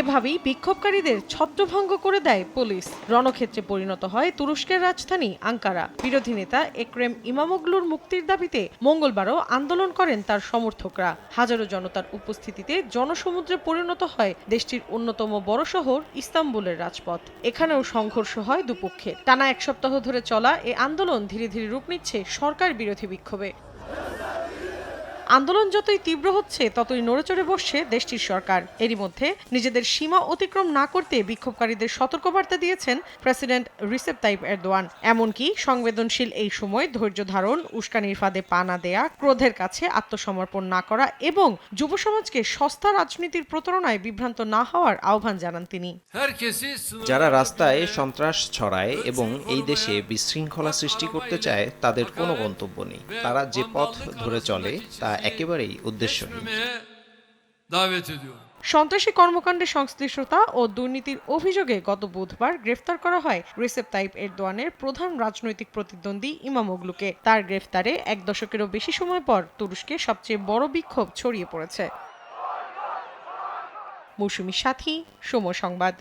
এভাবেই বিক্ষোভকারীদের ছত্রভঙ্গ করে দেয় পুলিশ। রণক্ষেত্রে পরিণত হয় তুরস্কের রাজধানী আঙ্কারা। বিরোধী নেতা একরেম ইমামোগলুর মুক্তির দাবিতে মঙ্গলবারও আন্দোলন করেন তার সমর্থকরা। হাজারো জনতার উপস্থিতিতে জনসমুদ্রে পরিণত হয় দেশটির অন্যতম বড় শহর ইস্তাম্বুলের রাজপথ। এখানেও সংঘর্ষ হয় দুপক্ষে টানা এক সপ্তাহ ধরে চলা এ আন্দোলন ধীরে ধীরে রূপ নিচ্ছে সরকার বিরোধী বিক্ষোভে। আন্দোলন যতই তীব্র হচ্ছে, ততই নড়েচড়ে বসছে দেশটির সরকার। এরই মধ্যে নিজেদের সীমা অতিক্রম না করতে বিক্ষোভকারীদের সতর্কবার্তা দিয়েছেন প্রেসিডেন্ট রিসেপ তাইপ এরদোয়ান। এমনকি সংবেদনশীল এই সময় ধৈর্য ধারণ, উস্কানির ফাঁদে পা না দেয়া, ক্রোধের কাছে আত্মসমর্পণ না করা এবং যুব সমাজকে সস্তা রাজনীতির প্রতারণায় বিভ্রান্ত না হওয়ার আহ্বান জানান তিনি। যারা রাস্তায় সন্ত্রাস ছড়ায় এবং এই দেশে বিশৃঙ্খলা সৃষ্টি করতে চায়, তাদের কোনো গন্তব্য নেই। তারা যে পথ ধরে চলে, তা একেবারেই উদ্দেশ্যহীন ediyorum. সন্ত্রাসী কর্মকাণ্ডে সংশ্লিষ্টতা ও দুর্নীতির অভিযোগে গত বুধবার গ্রেফতার করা হয় রিসেপ তাইপ এরদোয়ানের প্রধান রাজনৈতিক প্রতিদ্বন্দ্বী ইমামোগলুকে তার গ্রেফতারে এক দশকেরও বেশি সময় পর তুরস্কে সবচেয়ে বড় বিক্ষোভ ছড়িয়ে পড়েছে। মৌসুমী সাথী সময় সংবাদ।